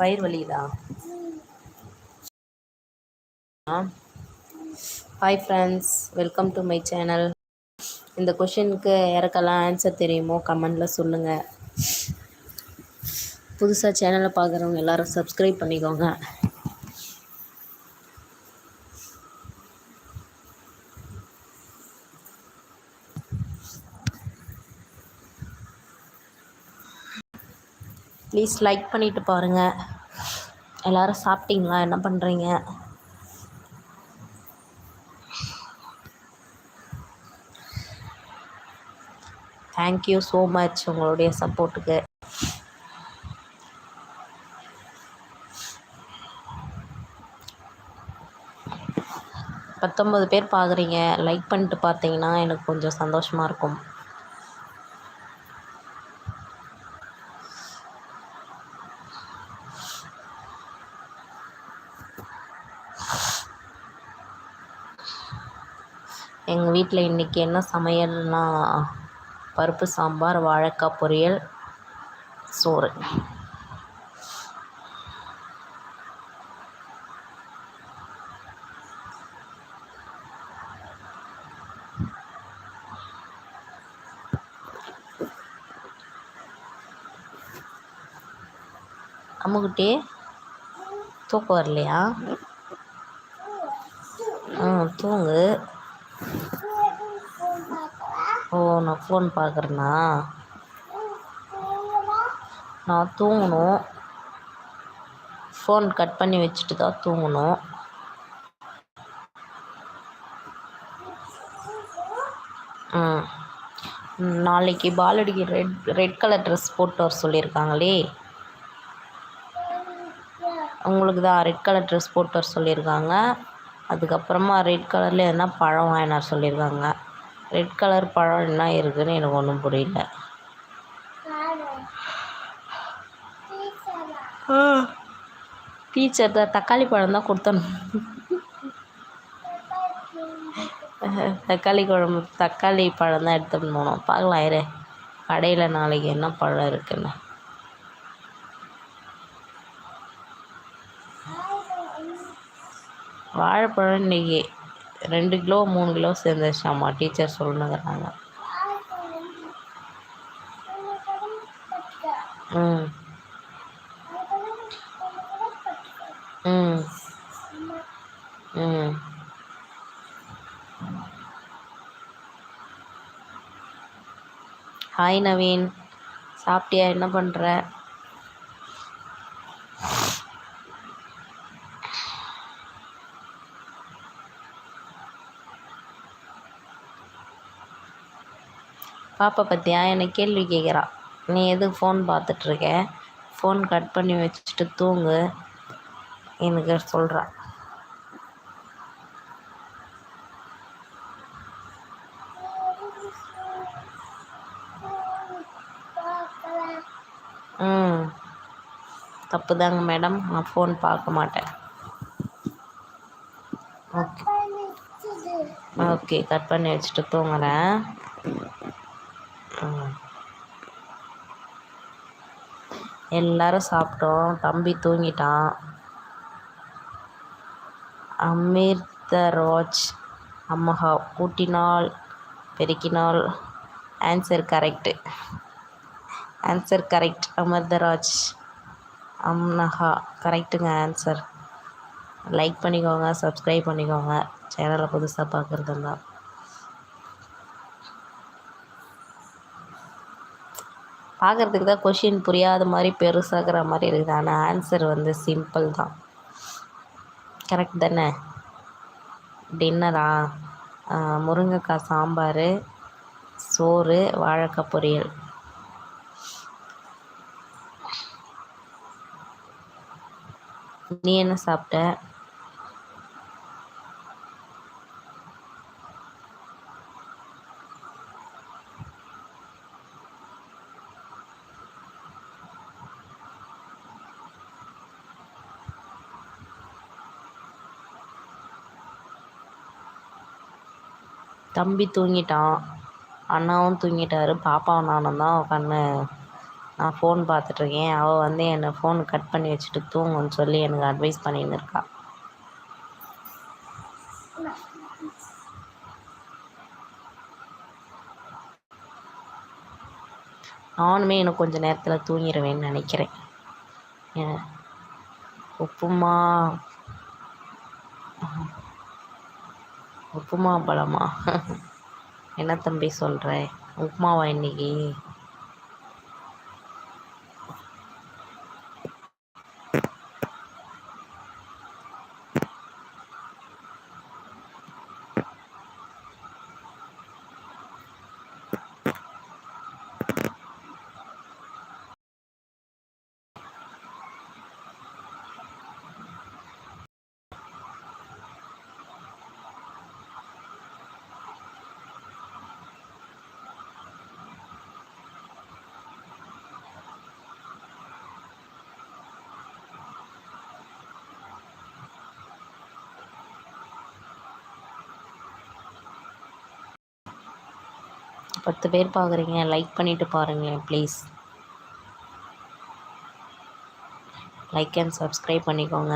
வயிறு வலிக்குதா? Hi friends welcome to my channel இந்த கொஷினுக்கு யாருக்கெல்லாம் ஆன்சர் தெரியுமோ கமெண்டில் சொல்லுங்கள் புதுசாக சேனலை பார்க்குறவங்க எல்லோரும் சப்ஸ்கிரைப் பண்ணிக்கோங்க. ப்ளீஸ் லைக் பண்ணிவிட்டு பாருங்கள் எல்லோரும் சாப்பிட்டீங்களா? என்ன பண்ணுறீங்க தேங்க்யூ ஸோ மச் உங்களுடைய சப்போர்ட்டுக்கு. பத்தொம்பது பேர் பார்க்குறீங்க லைக் பண்ணிட்டு பார்த்தீங்கன்னா எனக்கு கொஞ்சம் சந்தோஷமாக இருக்கும். எங்கள் வீட்டில் இன்றைக்கி என்ன சமையல்னா பருப்பு சாம்பார் வாழைக்காய் பொரியல் சோறு. அம்முக்குட்டி தூக்கம் வரலையா? ஆ தூங்கு. ஓ நான் ஃபோன் பார்க்குறேனா? நான் தூங்கணும். ஃபோன் கட் பண்ணி வச்சுட்டு தான் தூங்கணும். ம். நாளைக்கு பாலடிக்கு ரெட் ரெட் கலர் ட்ரெஸ் போட்டு வர சொல்லியிருக்காங்களே. உங்களுக்கு தான் ரெட் கலர் ட்ரெஸ் போட்டு வர சொல்லியிருக்காங்க. அதுக்கப்புறமா ரெட் கலரில் எதனா பழம் வாங்கினார் சொல்லியிருக்காங்க. ரெட் கலர் பழம் என்ன இருக்குதுன்னு எனக்கு ஒன்றும் புரியல. டீச்சர் தான் தக்காளி பழம் தான் கொடுத்தணும். தக்காளி குழம்பு தக்காளி பழம் தான் எடுத்துகிட்டு போனோம். பார்க்கலாம் இரு. கடையில் நாளைக்கு என்ன பழம் இருக்குன்னு. வாழைப்பழம் இன்னைக்கு. ரெண்டு கிலோ மூணு கிலோ சேர்ந்துருச்சாம்மா. டீச்சர் சொல்லணுங்கிறாங்க. ம். ம். ம். ஹாய் நவீன் சாப்பிட்டியா? என்ன பண்ணுற பாப்பா பற்றியா என்னை கேள்வி கேட்குறா நீ எதுக்கு ஃபோன் பார்த்துட்ருக்க ஃபோன் கட் பண்ணி வச்சுட்டு தூங்கு. எனக்கு சொல்கிறா ம். தப்பு தாங்க மேடம். நான் ஃபோன் பார்க்க மாட்டேன். ஓகே. ஓகே கட் பண்ணி வச்சுட்டு தூங்குறேன். எல்லாரும் சாப்பிட்டோம். தம்பி தூங்கிட்டான். அமிர்தராஜ் அம்மஹா கூட்டினால் பெருக்கினால் answer correct answer correct Amirtharaj அம்னஹா கரெக்டுங்க ஆன்சர் லைக் பண்ணிக்கோங்க சப்ஸ்கிரைப் பண்ணிக்கோங்க. சேனலை புதுசாக பார்க்குறது பார்க்குறதுக்கு தான் கொஷின் புரியாத மாதிரி பெருசாகிற மாதிரி இருக்குது. ஆனால் ஆன்சர் வந்து சிம்பிள் தான். கரெக்ட் தானே? டின்னரா முருங்கைக்காய் சாம்பார் சோறு வாழைக்காய் பொரியல். நீ என்ன சாப்பிட்ட? தம்பி தூங்கிட்டான். அண்ணாவும் தூங்கிட்டாரு. பாப்பாவும் நானும் தான் உட்காந்து நான் ஃபோன் பார்த்துட்ருக்கேன். அவள் வந்து என்னை ஃபோன் கட் பண்ணி வச்சுட்டு தூங்குன்னு சொல்லி எனக்கு அட்வைஸ் பண்ணின்னு இருக்கா நானுமே இன்னும் கொஞ்சம் நேரத்தில் தூங்கிடுவேன்னு நினைக்கிறேன். உப்புமா உப்புமா பழமா என்ன தம்பி சொல்கிற உப்புமாவா இன்னைக்கு? பத்து பேர் பார்க்குறீங்க லைக் பண்ணிவிட்டு பாருங்களேன் ப்ளீஸ் லைக் அண்ட் சப்ஸ்கிரைப் பண்ணிக்கோங்க.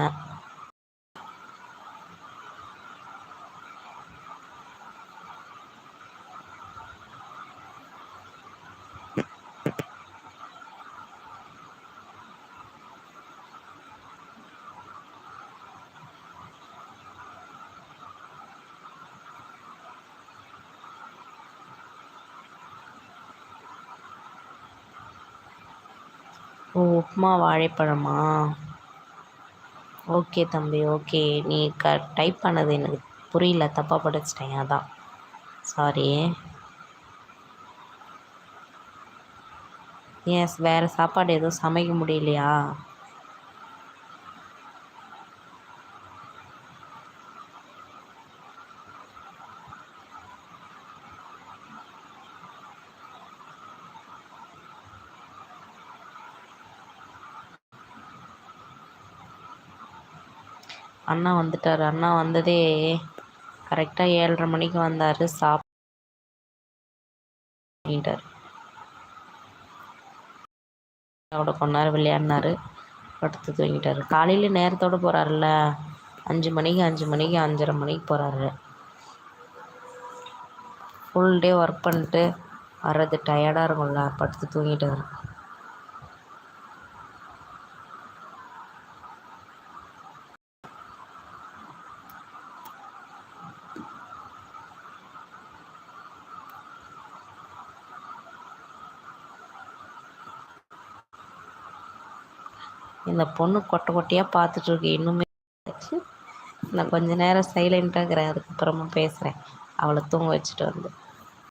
ஓ உப்புமா வாழைப்பழமா? ஓகே தம்பி ஓகே. நீ க டைப் பண்ணது எனக்கு புரியல. தப்பாக படிச்சிட்டேன் அதான். சாரி எஸ் வேறு சாப்பாடு எதுவும் சமைக்க முடியலையா? அண்ணா வந்துட்டார். அண்ணா வந்ததே கரெக்டாக ஏழரை மணிக்கு வந்தார். சாப்பிட்டார் அவட கொஞ்ச நேரம் விளையாடினாரு. படுத்து தூங்கிட்டார். காலையில் நேரத்தோடு போகிறாருல்ல அஞ்சு மணிக்கு அஞ்சு மணிக்கு அஞ்சரை மணிக்கு போகிறாரு ஃபுல் டே ஒர்க் பண்ணிட்டு வர்றது டயர்டாக இருக்கும்ல. படுத்து தூங்கிட்டாரு. இந்த பொண்ணு கொட்டை கொட்டையாக பார்த்துட்ருக்கு இன்னுமே நான் கொஞ்ச நேரம் சைலண்ட்டாக இருக்கிறேன். அதுக்கப்புறமா பேசுகிறேன் அவளை தூங்க வச்சுட்டு வந்து.